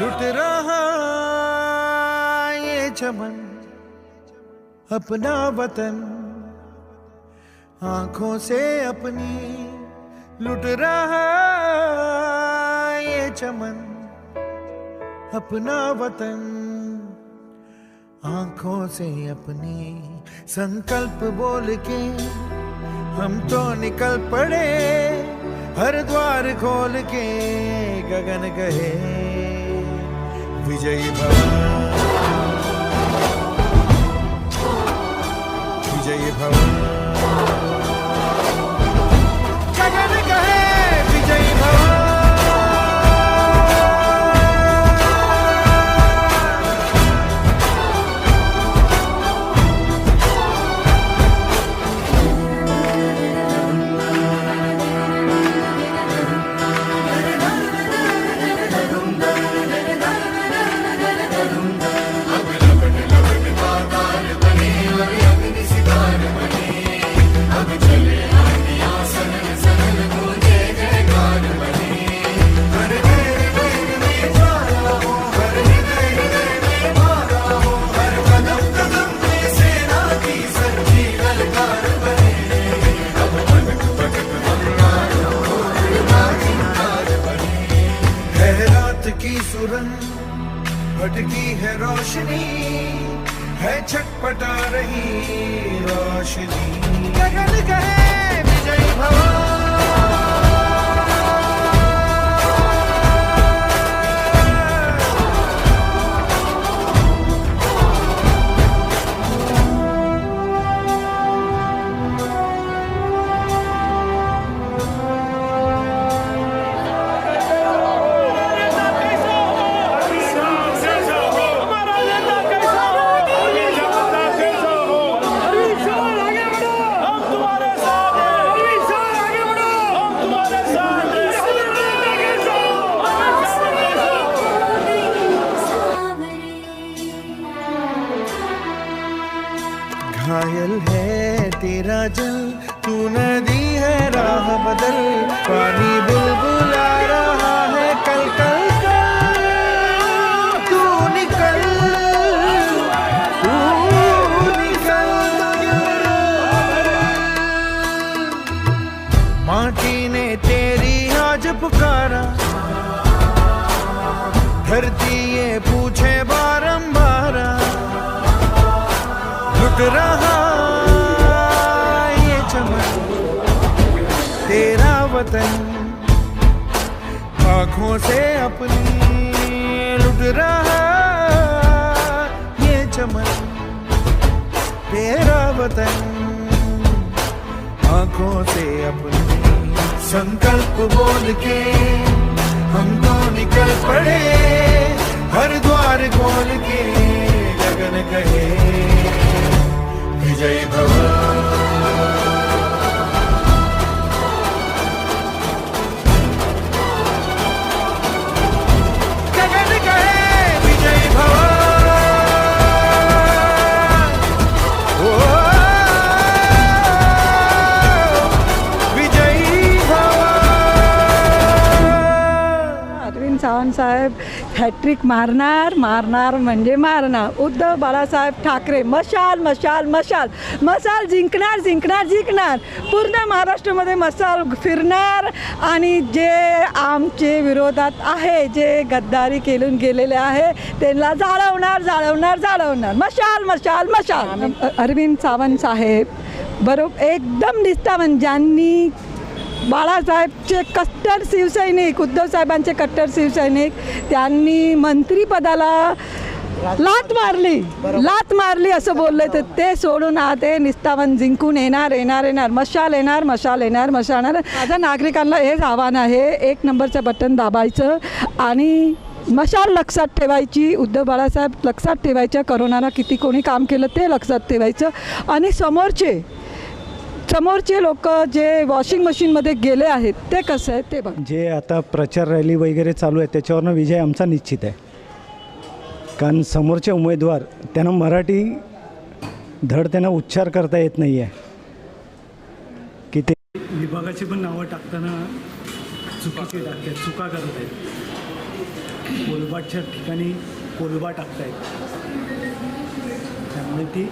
लुट रहा ये चमन, अपना वतन। आँखों से अपनी लुट रहा ये चमन, अपना वतन। आँखों से अपनी संकल्प बोल के हम तो निकल पड़े हर द्वार खोल के गगन कहे विजयी सुरंग भटकी है रोशनी है छटपटा रही रोशनी। गगन कहे विजयी भवन। घायल है तेरा जल। तू नदी है राह बदल। पानी बुलबुला आ रहा है कल कल कल वतन। आँखों से अपनी लुट रहा ये चमन, तेरा वतन। आँखों से अपनी संकल्प बोल के हम तो निकल पड़े। हर द्वार खोल के गगन कहे, विजय भव अरविंद साहेब हॅट्रिक मारणार मारणार म्हणजे मारणार. उद्धव बाळासाहेब ठाकरे मशाल मशाल मशाल. मशाल जिंकणार जिंकणार जिंकणार. पूर्ण महाराष्ट्रामध्ये मसाल फिरणार आणि जे आमचे विरोधात आहे जे गद्दारी केलून गेलेले आहे त्यांना जाळवणार जाळवणार जाळवणार. मशाल मशाल मशाल. अरविंद सावंत साहेब बरोबर एकदम निष्ठावान ज्यांनी बाळासाहेबचे कट्टर शिवसैनिक उद्धव साहेबांचे कट्टर शिवसैनिक त्यांनी मंत्रीपदाला लात मारली लात मारली असं बोलले तर ते सोडून आते निस्तावन जिंकून येणार येणार येणार मशाल येणार मशाल येणार मशाल येणार. माझं नागरिकांना हेच आव्हान आहे एक नंबरचं बटन दाबायचं आणि मशाल लक्षात ठेवायची उद्धव बाळासाहेब लक्षात ठेवायच्या करोनाला किती कोणी काम केलं ते लक्षात ठेवायचं आणि समोरचे समोरचे लोक जे वॉशिंग मशीनमध्ये गेले आहेत ते कसं आहे ते बघ. जे आता प्रचार रॅली वगैरे चालू आहे त्याच्यावरनं विजय आमचा निश्चित आहे. कारण समोरचे उमेदवार त्यांना मराठी धड त्यांना उच्चार करता येत नाही आहे की ते विभागाची पण नावं टाकताना चुकीची टाकतात चुका करत आहेत कोलबाटच्या ठिकाणी कोलबा टाकतायत. त्यामुळे ती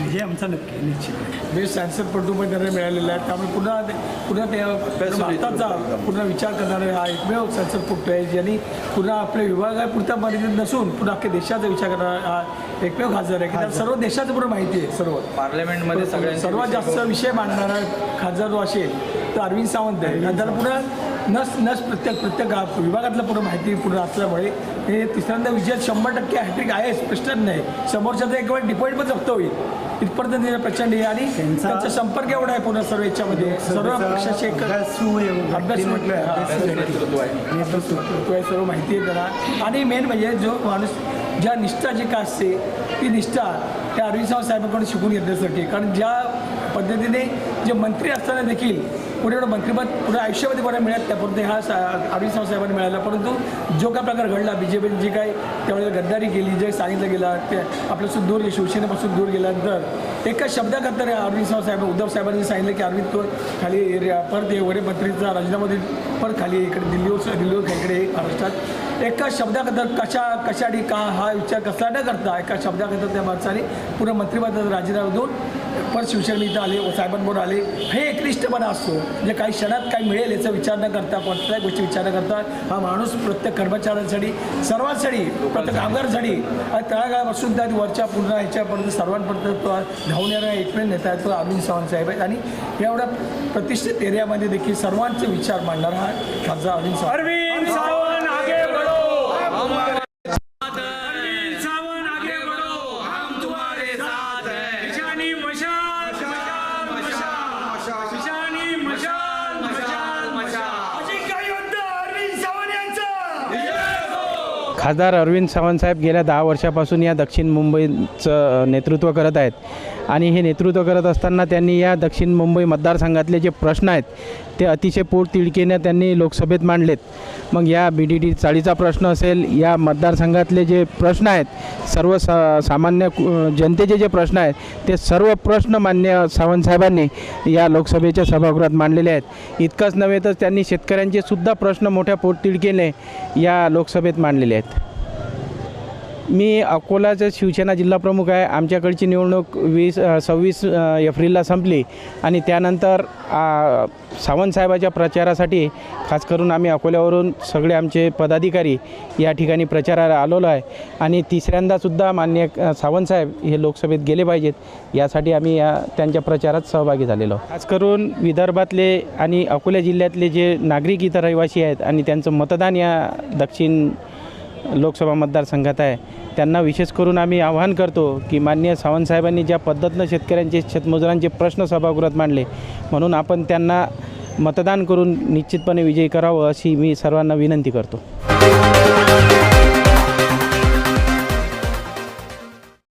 विजय आमचा नक्की निश्चित आहे. बेस्ट सॅन्सर पटू पण त्यांना मिळालेला आहे. त्यामुळे पुन्हा ते- पुन्हा ते भारताचा पुन्हा विचार करणारे हा एकमेव सॅन्सर पट्टू आहे ज्यांनी पुन्हा आपल्या विभागापुरता मर्यादित नसून पुन्हा अख्ख्या देशाचा विचार करणारा हा एकमेव खासदार आहे. की त्याला सर्व देशाचं पुढे माहिती आहे सर्व. पार्लमेंटमध्ये सगळ्यांचे सर्वात जास्त विषय मांडणारा खासदार जो असेल तर अरविंद सावंत आहे. त्याला पुन्हा नस नस प्रत्येक प्रत्येक विभागातलं पुढं माहिती पुढं असल्यामुळे हे तिसऱ्यांदा विजय शंभर टक्के हॅट्रिक आहे प्रश्नच नाही. समोरच्याचा एक वेळ डिपॉईट पण जप्त होईल. इथपर्यंत त्याचा प्रचंड आहे आणि त्यांचा संपर्क एवढा आहे पुन्हा सर्व याच्यामध्ये. सर्व पक्षाचे एक अभ्यासू आहे. अभ्यास म्हटलं आहे, नेतृत्व आहे. नेतृत्व आहे. सर्व माहिती आहे त्याला. आणि मेन म्हणजे जो माणूस ज्या निष्ठा जी का असते ती निष्ठा त्या अरविंद साहेबांकडून शिकून घेण्यासाठी कारण ज्या पद्धतीने जे मंत्री असताना देखील पुढे एवढं मंत्रिपद पुढे आयुष्यामध्ये कोणा मिळत त्या परंतु हा सा- अरविंद सावंत साहेबांना मिळाला. परंतु जो काय प्रकार घडला बी जे पीने जी काय त्यावेळेला गद्दारी केली जे सांगितलं गेलं ते आपल्यापासून दूर शिवसेनेपासून दूर गेल्यानंतर एका शब्दाकरता अरविंद साहेब उद्धव साहेबांनी सांगितलं की अरविंद तो खाली एरिया परत ये वडे मंत्रीचा राजीनामा परत खाली इकडे दिल्लीवर दिल्लीवर इकडे महाराष्ट्रात. एका शब्दाकरता कशा कशाडी का हा विचार कसला न करता एका शब्दाकरता त्या माणसाने पुन्हा मंत्रिपदाचा राजीनामा देऊन परत शिवसेना इथं आले व साहेबांबरोबर आले. हे एक एकनिष्ठपणा असतो म्हणजे काही क्षणात काय मिळेल याचा विचार न करता कोणत्याही गोष्टी विचार न करता हा माणूस प्रत्येक कर्मचाऱ्यांसाठी सर्वांसाठी प्रत्येक कामगारांसाठी तळागाळापासून त्या वरच्या पूर्ण ह्याच्यापर्यंत सर्वांपर्यंत तो धावून येणारा एकमेव नेता आहे तो अरविंद सावंत साहेब आहेत. आणि एवढ्या प्रतिष्ठित एरियामध्ये देखील सर्वांचे विचार मांडणारा हा खासदार अरविंद सावंत! खासदार अरविंद सावंतसाहेब गेल्या दहा वर्षापासून या दक्षिण मुंबईचं नेतृत्व करत आहेत. आणि हे नेतृत्व करत असताना त्यांनी या दक्षिण मुंबई मतदारसंघातले जे प्रश्न आहेत ते अतिशय पोटतिडकीने त्यांनी लोकसभेत मांडलेत. मग या बी डी डी चाळीचा प्रश्न असेल या मतदारसंघातले जे प्रश्न आहेत सर्व सा सामान्य जनतेचे जे प्रश्न आहेत ते सर्व प्रश्न मान्य सावंतसाहेबांनी या लोकसभेच्या सभागृहात मांडलेले आहेत. इतकंच नव्हे तर त्यांनी शेतकऱ्यांचे सुद्धा प्रश्न मोठ्या पोटतिडकीने या लोकसभेत मांडलेले आहेत. मी अकोलाचा शिवसेना जिल्हाप्रमुख आहे. आमच्याकडची निवडणूक वीस सव्वीस एप्रिलला संपली आणि त्यानंतर सावंतसाहेबाच्या प्रचारासाठी खास करून आम्ही अकोल्यावरून सगळे आमचे पदाधिकारी या ठिकाणी प्रचाराला आलेलो आहे. आणि तिसऱ्यांदासुद्धा मान्य सावंतसाहेब हे लोकसभेत गेले पाहिजेत. यासाठी आम्ही या त्यांच्या प्रचारात सहभागी झालेलो खास करून विदर्भातले आणि अकोला जिल्ह्यातले जे नागरिक इथं रहिवासी आहेत आणि त्यांचं मतदान या दक्षिण लोकसभा मतदारसंघात आहे. त्यांना विशेष करून आम्ही आवाहन करतो की माननीय सावंत साहेबांनी ज्या पद्धतीनं शेतकऱ्यांचे शेतमजुरांचे प्रश्न सभागृहात मांडले म्हणून आपण त्यांना मतदान करून निश्चितपणे विजयी करावं अशी मी सर्वांना विनंती करतो.